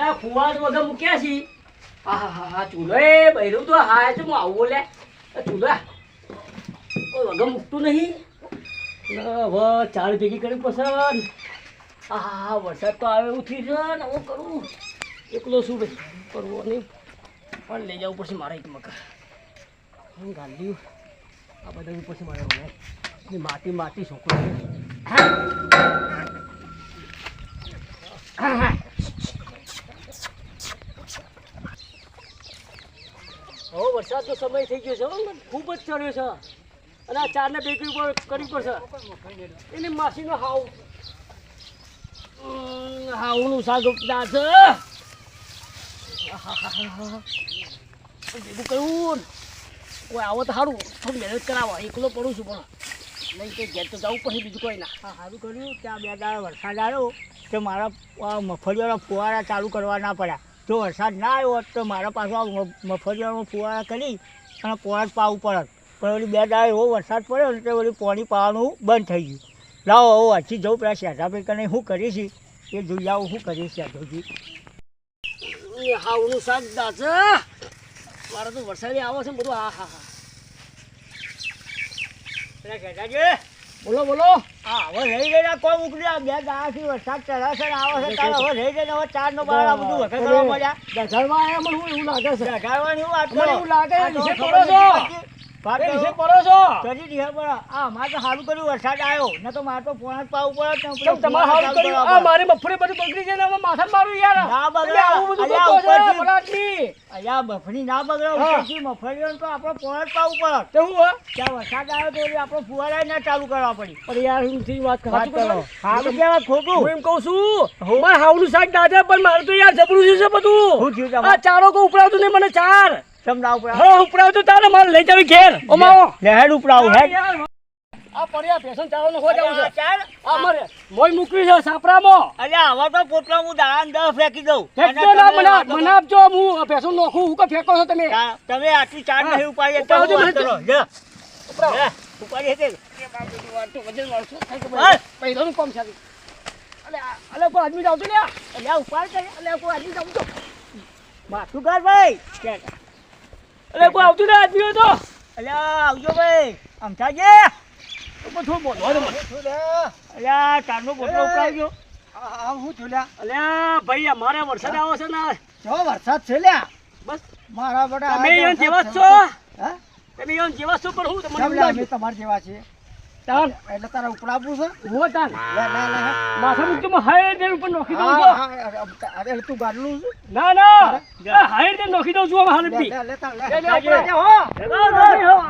અલા તો વગર મૂક્યા છી. હા હા હા હા ચૂલો એ બૈરું તો હા તો હું આવું લે ચૂલા કોઈ વગર મૂકતું નહીં. હવે ચાર ભેગી કરી પસંદ હા હા હા, વરસાદ તો આવે એવું થયું છે ને, હું કરું? એકલો શું ભાઈ કરવું નહીં. પણ લઈ જવું પડશે મારે એક મકા હું ગાંધી આ બધા પછી મારે માટી માટી છોકરો હવે વરસાદનો સમય થઈ ગયો છે ખૂબ જ ચડ્યો છે. અને આ ચારને બેકરી ઉપર કરવી પડશે. એની માસીનો હાવ. હાવનું શાક ઉપડા છે. ભેગું કરવું કોઈ આવો તો સારું. થોડી મહેનત કરાવો. એકલો પડું છું પણ. નહીં કંઈ ઘેર તો જવું પછી બીજું કોઈ ના. હા, સારું કર્યું. ત્યાં બે દાડા વરસાદ આવ્યો કે મારા, આ મફળીવાળા ફુવારા ચાલુ કરવા ના પડ્યા. જો વરસાદ ના આવ્યો હોત તો મારા પાછો આ મ- મફળીવાળા ફુવારા કરી અને પોળ જ પાવું પડત. પણ ઓલી બે દાળ એવો વરસાદ પડ્યો ને તો ઓલી પાણી પાવાનું બંધ થઈ ગયું. લાવો હવે હજી જવું પેલા શેઠાભાઈ કને શું કરીશ? એ જોઈ આવું શું કરીશ શેઠોજી હાવનું શાક દાચે મારે તો વરસાદી આવો છે બધું, હા હા હા. પેલા શેઠાજી બોલો બોલો. હા હવે રહી ગયેલા કોઈ ઉકળ્યા આ બે દાડાથી વરસાદ ચડા છે આવે છે તારે હવે રહી ગઈને હવે ચાર નો બાર બધું વખત કરવા મળ્યા. ગઝારમાં એમ હું એવું લાગે છે. હું વાત એવું લાગે આ નીચે પડો છો. પડો આ મારે સારું કર્યું વરસાદ આવ્યો ન તો મારે તો પોણા પાવું પડે ને તમારે હારું કર્યું? આ મારી મફળી બધું બગડી છે હવે માથા મારું યાર. ના બગડે. અલ્યા, અલ્યા, ના ઉપરથી તો આપણે પોણા પાવું પડે તે હું ત્યાં વરસાદ આવ્યો તો ઓલી ફુવારા ના ચાલુ કરવા પડી. પણ યાર હું થી વાત વાત કરો. કરો કેવા ખોટું? હું એમ કહું છું મારે હાવનું શાક દાદા પણ મારે તો યાર જબરું છે બધું. થયું આ ચારો કો ઉપડાવતું નહીં મને ચાર. સમજાવ ઉપર હા ઉપડાવતું તારે મારે લઈ જાવી ઘેર. ઓમાવો લહેર ઉપડાવું હેડ આ પડ્યા ફેશન ચારો હો જાવ છે. ચાલ. આ મારે મોય મૂકવી છે સાપરામાં. અલ્યા હવે તો પોટલા હું દાણા દસ ફેંકી દઉં. ફેંકજો ના મને મને આપજો હું ફેશન નોખું. હું કે ફેંકો છો તમે? તમે આટલી ચાર હા. નહીં ઉપાડીએ તો ઉપાડો હું વાત મને. કરો. જા. ઉપડાવો. જા, ઉપાડીએ તે. બસ, પૈસાનું કામ છે. અલે કોઈ આદમી જાવતું લ્યા? અલ્યા ઉપાડ કરે. અલે કોઈ આદમી જાવ તો માથું ભાઈ. અલે કોઈ આવતું નહીં આદમી હોય તો. અલ્યા આવજો ભાઈ. અમથાજી થોડું બોલો અલ્યા ચારનો પોટલો ગયો હું થયું અલ્યા ભાઈ અમારે વરસાદ આવો છે ને. જો વરસાદ છે લ્યા. બસ. મારા બટા તમે ઈયોન જેવા જ છો. હા? તમે ઈયોન જેવા જ છો પણ હું તમને લ્યા, તમારા જેવા છીએ. તાન એટલે તારે ઉપડાવું છે હો તાન લે લે લે માથા મૂકજો હું હાયર દેર ઉપર નોખી દઉં હા, છું અરે, તું ગાડલું છે ના ના હાયર દેર નોખી દઉં છું હવે હાલ લે બી લે લે તાર, લે. લે, લે, જાજે. હો. લે જગાવો,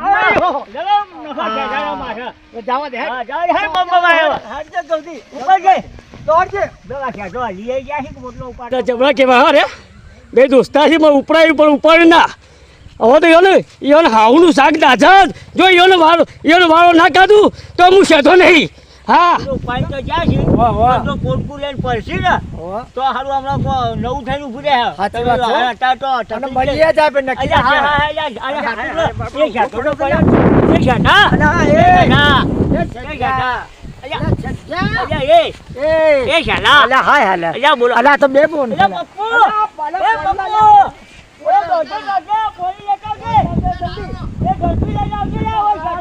હો લે લે નોખા જગાવો, માથે. એ જાવા દે હા, જા હે બમ્બા આવ્યો. હાડજે જલ્દી. ઉપાડજે. દોડજે. દવા છે, દવા લઈ ગયા હે કે ઉપાડ ઉપાડો? તો જબરા કેવા હા રે બે દોસ્તા છે ઉપડાયું પણ ઉપાડ ના હવે તો યોને યોને હાઉનું શાક દાજા જ. જો યોને વાળો યોને વાળો ના કાઢું તો હું શેધો નહીં હા ઉપાડી તો જ્યાં છે. વાહ, વાહ. તો પોટકું લઈને પડશે ને તો હારું હમણાં કો- નવું થઈને ઊભું રહે. તમે વાત છે. હા, તો તને તકલીફ મળીએ. જ આપણે નક્કી હા, છે. હા, ના તો- એ તો પડ્યો. એ હા? અલ્યા, એ હા. એ હા. હા. બોલો. અલ્યા, તો બે બોન અલ્યા, છે. પપ્પુ. એ પપ્પુ. એ દોઢસો લાગે, આવજે. એ ઝડપી લઈને આવજે, લે, ઓય જાય.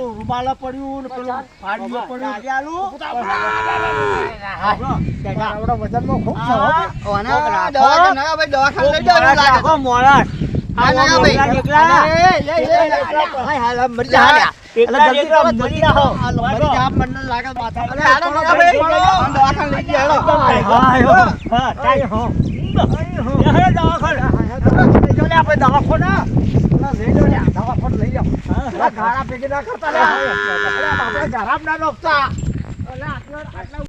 રૂમાલા પડ્યું ને પેલું ફાડીઓ પડ્યું મોળા લાગે. ગાળા ભેગી ના કરતા આપણે ગરમ ના નોખતા.